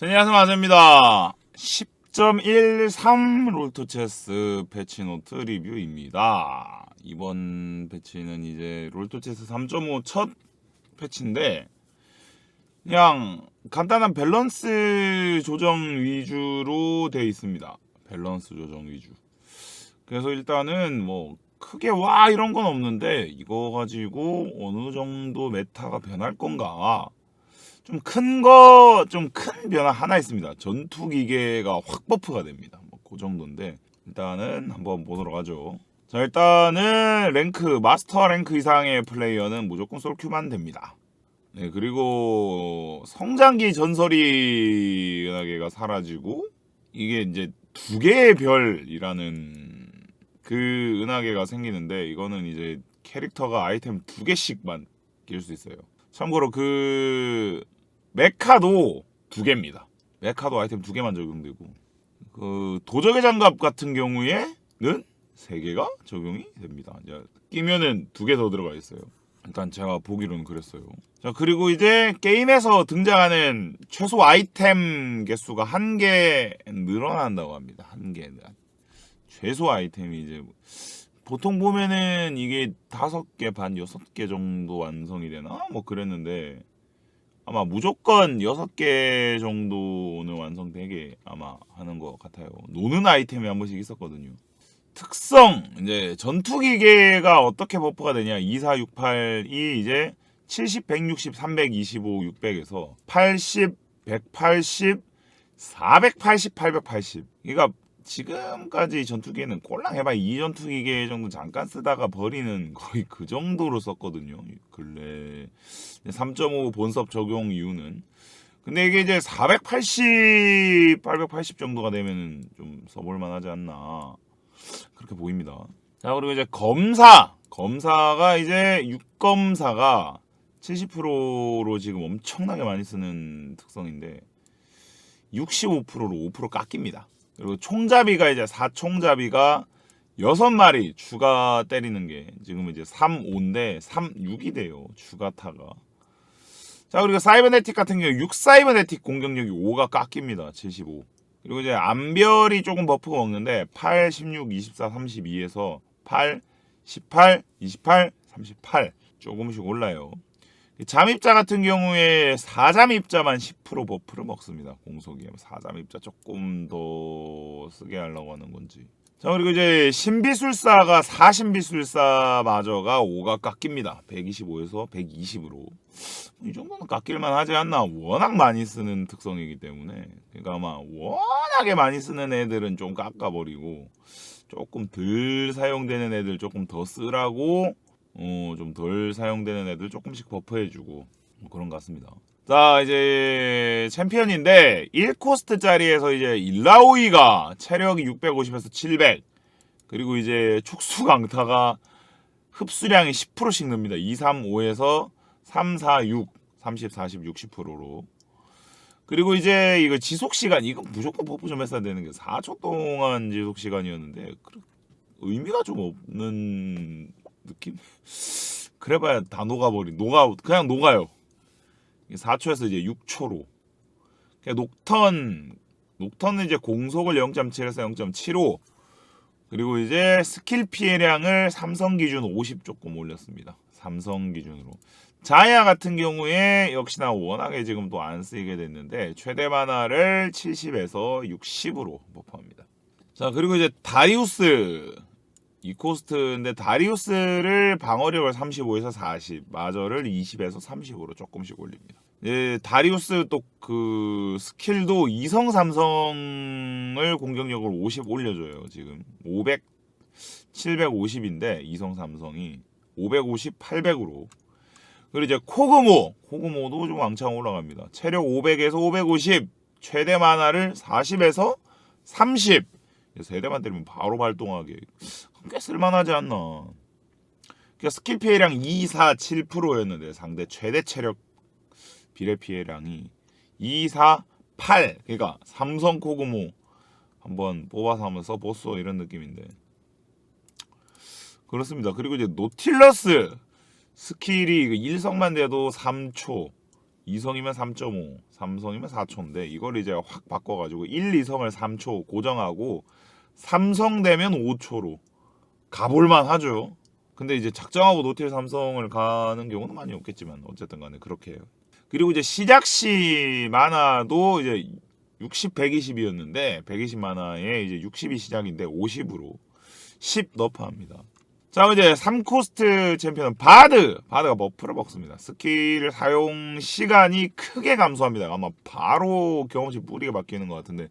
자, 안녕하세요 마세입니다. 10.13 롤토체스 패치노트 리뷰입니다. 이번 패치는 이제 롤토체스 3.5 첫 패치인데 그냥 간단한 밸런스 조정 위주로 되어 있습니다. 밸런스 조정 위주. 그래서 일단은 뭐 크게 와 이런 건 없는데 이거 가지고 어느 정도 메타가 변할 건가 좀 큰 거 좀 큰 변화 하나 있습니다. 전투 기계가 확 버프가 됩니다. 뭐 그 정도인데 일단은 한번 보도록 하죠. 자 일단은 랭크 마스터 랭크 이상의 플레이어는 무조건 솔큐만 됩니다. 네 그리고 성장기 전설이 은하계가 사라지고 이게 이제 두 개의 별이라는 그 은하계가 생기는데 이거는 이제 캐릭터가 아이템 두 개씩만 낄 수 있어요. 참고로 그 메카도 두 개입니다. 메카도 아이템 두 개만 적용되고 그 도적의 장갑 같은 경우에는 세 개가 적용이 됩니다. 이제 끼면은 두 개 더 들어가 있어요. 일단 제가 보기로는 그랬어요. 자 그리고 이제 게임에서 등장하는 최소 아이템 개수가 한 개 늘어난다고 합니다. 한 개. 최소 아이템이 이제 보통 보면은 이게 다섯 개 반 여섯 개 정도 완성이 되나 뭐 그랬는데 아마 무조건 여섯 개 정도는 완성되게 아마 하는 것 같아요. 노는 아이템이 한 번씩 있었거든요. 특성 이제 전투 기계가 어떻게 버프가 되냐 2468이 이제 70, 160, 325, 600에서 80, 180, 480, 880. 그러니까 지금까지 전투기계는 꼴랑 해봐 이 전투기계 정도 잠깐 쓰다가 버리는 거의 그 정도로 썼거든요. 근래 3.5 본섭 적용 이유는 근데 이게 이제 480, 880 정도가 되면은 좀 써볼만 하지 않나 그렇게 보입니다. 자 그리고 이제 검사 검사가 이제 육검사가 70%로 지금 엄청나게 많이 쓰는 특성인데 65%로 5% 깎입니다. 그리고 총잡이가 이제 4총잡이가 6마리 추가 때리는 게 지금 이제 3, 5인데 3, 6이 돼요. 추가 타가. 자, 그리고 사이버네틱 같은 경우 6 사이버네틱 공격력이 5가 깎입니다. 75. 그리고 이제 암별이 조금 버프가 먹는데 8, 16, 24, 32에서 8, 18, 28, 38 조금씩 올라요. 잠입자 같은 경우에 4잠입자만 10% 버프를 먹습니다. 공속이 4잠입자 조금 더 쓰게 하려고 하는 건지. 자 그리고 이제 신비술사가 4신비술사마저가 5가 깎입니다. 125에서 120으로. 이 정도는 깎일만 하지 않나. 워낙 많이 쓰는 특성이기 때문에. 그러니까 아마 워낙에 많이 쓰는 애들은 좀 깎아버리고 조금 덜 사용되는 애들 조금 더 쓰라고 어, 좀 덜 사용되는 애들 조금씩 버프해주고 뭐 그런 것 같습니다. 자 이제 챔피언인데 1코스트짜리에서 이제 일라오이가 체력이 650에서 700 그리고 이제 촉수 강타가 흡수량이 10%씩 늡니다. 2, 3, 5에서 3, 4, 6, 30, 40, 60%로 그리고 이제 이거 지속 시간 이거 무조건 버프 좀 했어야 되는 게 4초 동안 지속 시간이었는데 그- 의미가 좀 없는 느낌? 그래봐야 다 녹아버린 녹아 그냥 녹아요. 4초에서 이제 6초로. 그냥 녹턴 녹턴은 이제 공속을 0.7에서 0.75 그리고 이제 스킬 피해량을 삼성 기준 50 조금 올렸습니다. 삼성 기준으로. 자야 같은 경우에 역시나 워낙에 지금 또 안 쓰이게 됐는데 최대 만화를 70에서 60으로 버프합니다. 자 그리고 이제 다리우스 이 코스트인데 다리우스를 방어력을 35에서 40, 마저를 20에서 30으로 조금씩 올립니다. 예, 다리우스 또 그 스킬도 이성 삼성을 공격력을 50 올려줘요. 지금 500, 750인데 이성 삼성이 550, 800으로. 그리고 이제 코그모, 코그모도 좀 왕창 올라갑니다. 체력 500에서 550, 최대 만화를 40에서 30. 세 대만 때리면 바로 발동하게. 꽤 쓸만하지 않나. 그러니까 스킬 피해량 2, 4, 7%였는데 상대 최대 체력 비례 피해량이 2, 4, 8. 그러니까 삼성 코그모 한번 뽑아서 한번 써보소 이런 느낌인데. 그렇습니다. 그리고 이제 노틸러스 스킬이 이거 일성만 돼도 3초, 2성이면 3.5, 삼성이면 4초인데 이걸 이제 확 바꿔가지고 1, 2성을 3초 고정하고 삼성 되면 5초로 가볼만 하죠. 근데 이제 작정하고 노틸 삼성을 가는 경우는 많이 없겠지만 어쨌든 간에 그렇게 해요. 그리고 이제 시작 시 만화도 이제 60, 120이었는데 120 만화에 이제 60이 시작인데 50으로 10 너프합니다. 자 이제 3코스트 챔피언은 바드 바드가 버프를 먹습니다. 스킬 사용 시간이 크게 감소합니다. 아마 바로 경험치 뿌리가 바뀌는 것 같은데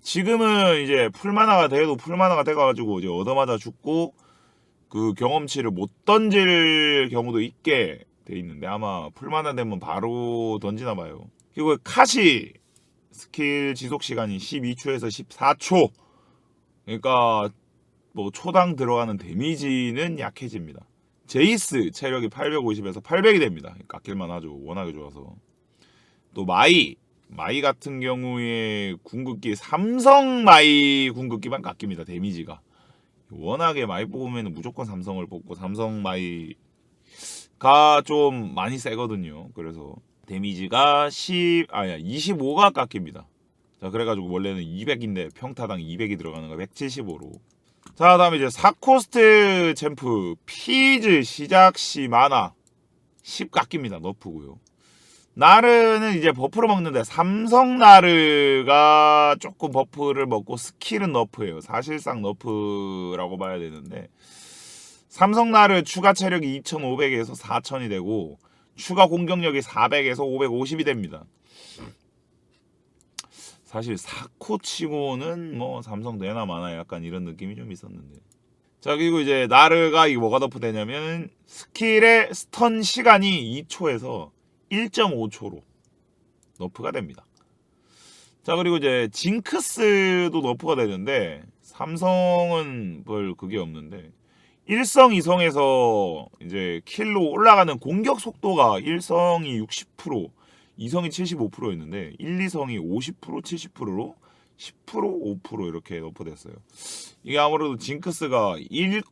지금은 이제 풀만화가 돼도 풀만화가 돼가지고 이제 얻어맞아 죽고 그 경험치를 못 던질 경우도 있게 돼 있는데 아마 풀만화 되면 바로 던지나 봐요. 그리고 카시 스킬 지속 시간이 12초에서 14초. 그러니까 뭐 초당 들어가는 데미지는 약해집니다. 제이스 체력이 850에서 800이 됩니다. 깎일만 하죠. 워낙에 좋아서. 또 마이 마이 같은 경우에 궁극기 삼성 마이 궁극기만 깎입니다. 데미지가. 워낙에 많이 뽑으면 무조건 삼성을 뽑고 삼성 마이가 좀 많이 세거든요. 그래서 데미지가 10 아니야 25가 깎입니다. 자 그래가지고 원래는 200인데 평타당 200이 들어가는 거 175로. 자 다음에 이제 4코스트 챔프 피즈 시작 시 만화 10 깎입니다. 너프고요. 나르는 이제 버프를 먹는데 삼성 나르가 조금 버프를 먹고 스킬은 너프예요. 사실상 너프라고 봐야 되는데 삼성 나르 추가 체력이 2,500에서 4,000이 되고 추가 공격력이 400에서 550이 됩니다. 사실 사코 치고는 뭐 삼성 내나 마나 약간 이런 느낌이 좀 있었는데. 자 그리고 이제 나르가 이 뭐가 너프 되냐면 스킬의 스턴 시간이 2초에서 1.5초로 너프가 됩니다. 자 그리고 이제 징크스도 너프가 되는데 삼성은 별 그게 없는데 일성 이성에서 이제 킬로 올라가는 공격 속도가 일성이 60% 이성이 75%였는데 1, 2성이 50% 70%로 10% 5% 이렇게 너프됐어요. 이게 아무래도 징크스가 일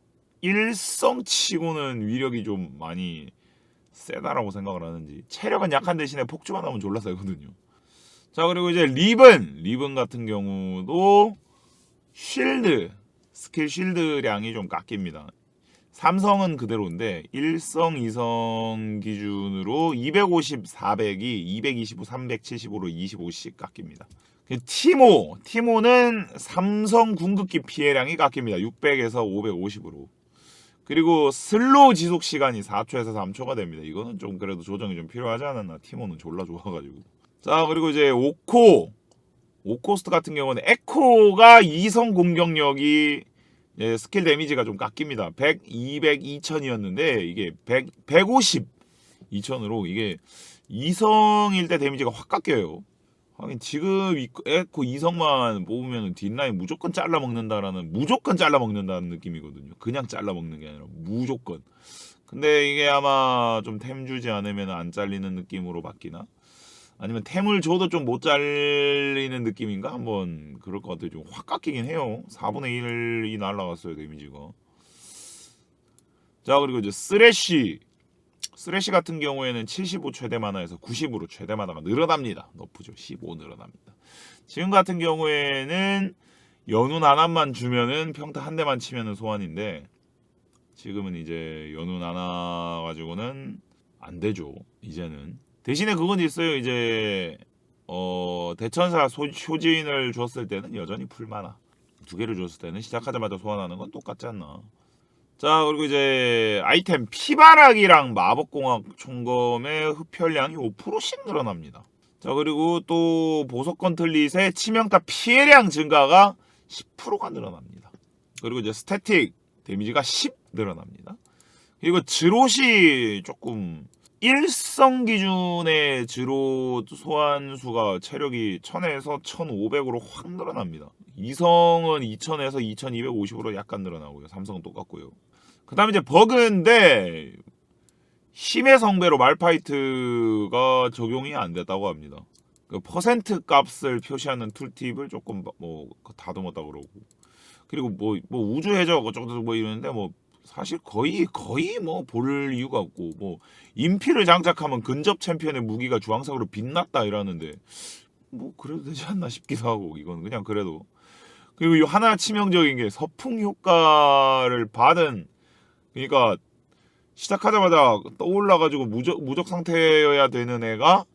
일성 치고는 위력이 좀 많이 세다라고 생각을 하는지 체력은 약한 대신에 폭주만 하면 졸라 세거든요. 자 그리고 이제 리븐 리븐 같은 경우도 쉴드 스킬 쉴드량이 좀 깎입니다. 삼성은 그대로인데 1성, 2성 기준으로 250, 400이 225, 375로 25씩 깎입니다. 그 티모, 티모는 삼성 궁극기 피해량이 깎입니다. 600에서 550으로. 그리고 슬로우 지속 시간이 4초에서 3초가 됩니다. 이거는 좀 그래도 조정이 좀 필요하지 않았나? 티모는 졸라 좋아가지고. 자 그리고 이제 오코, 오코스트 같은 경우는 에코가 2성 공격력이 예, 스킬 데미지가 좀 깎입니다. 100, 200, 2000이었는데 이게 100, 150, 2000으로 이게 2성일 때 데미지가 확 깎여요. 하긴 지금 이- 에코 2성만 뽑으면 뒷라인 무조건 잘라 먹는다라는 무조건 잘라 먹는다는 느낌이거든요. 그냥 잘라 먹는 게 아니라 무조건. 근데 이게 아마 좀 템 주지 않으면 안 잘리는 느낌으로 바뀌나? 아니면 템을 줘도 좀 못 잘리는 느낌인가? 한번 그럴 것 같아요. 좀 확 깎이긴 해요. 4분의 1이 날라갔어요, 데미지가. 자, 그리고 이제 쓰레쉬. 쓰레쉬 같은 경우에는 75 최대 만화에서 90으로 최대 만화가 늘어납니다. 너프죠. 15 늘어납니다. 지금 같은 경우에는 연운 하나만 주면은 평타 한 대만 치면은 소환인데 지금은 이제 연운 하나 가지고는 안 되죠. 이제는 대신에 그건 있어요. 이제 어 대천사 소, 효진을 줬을 때는 여전히 풀만화 두 개를 줬을 때는 시작하자마자 소환하는 건 똑같지 않나. 자 그리고 이제 아이템 피바락이랑 마법공학 총검의 흡혈량이 5%씩 늘어납니다. 자 그리고 또 보석 건틀릿의 치명타 피해량 증가가 10%가 늘어납니다. 그리고 이제 스태틱 데미지가 10 늘어납니다. 그리고 드롯이 조금 일성 기준의 드롯 소환 수가 체력이 1000에서 1500으로 확 늘어납니다. 이성은 2000에서 2250으로 약간 늘어나고요. 삼성은 똑같고요. 그 다음에 이제 버그인데 힘의 성배로 말파이트가 적용이 안 됐다고 합니다. 그 퍼센트 값을 표시하는 툴팁을 조금 뭐 다듬었다 그러고 그리고 뭐, 뭐 우주 해적 어쩌고 뭐 이러는데 뭐 사실 거의 거의 뭐 볼 이유가 없고 뭐 인피를 장착하면 근접 챔피언의 무기가 주황색으로 빛났다 이러는데 뭐 그래도 되지 않나 싶기도 하고 이건 그냥 그래도 그리고 이 하나 치명적인 게 서풍 효과를 받은 그러니까 시작하자마자 떠올라가지고 무적 무적 상태여야 되는 애가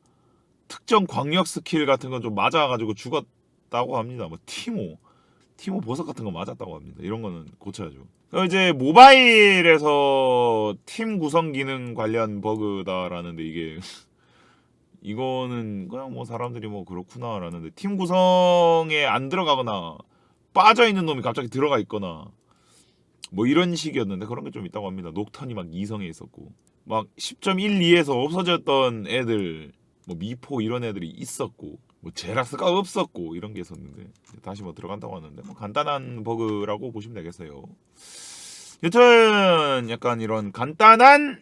특정 광역 스킬 같은 건 좀 맞아가지고 죽었다고 합니다. 뭐 티모 티모 보석 같은 거 맞았다고 합니다. 이런 거는 고쳐야죠. 그리고 이제 모바일에서 팀 구성 기능 관련 버그다라는데 이게 이거는 그냥 뭐 사람들이 뭐 그렇구나라는데 팀 구성에 안 들어가거나 빠져 있는 놈이 갑자기 들어가 있거나 뭐 이런 식이었는데 그런 게 좀 있다고 합니다. 녹턴이 막 이성에 있었고 막 10.12에서 없어졌던 애들 뭐 미포 이런 애들이 있었고 뭐 제라스가 없었고 이런 게 있었는데 다시 뭐 들어간다고 하는데 뭐 간단한 버그라고 보시면 되겠어요. 여튼 약간 이런 간단한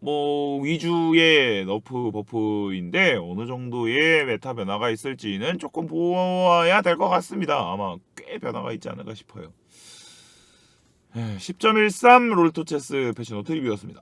뭐 위주의 너프 버프인데 어느 정도의 메타 변화가 있을지는 조금 보아야 될 것 같습니다. 아마 꽤 변화가 있지 않을까 싶어요. 10.13 롤토체스 패치 노트 리뷰였습니다.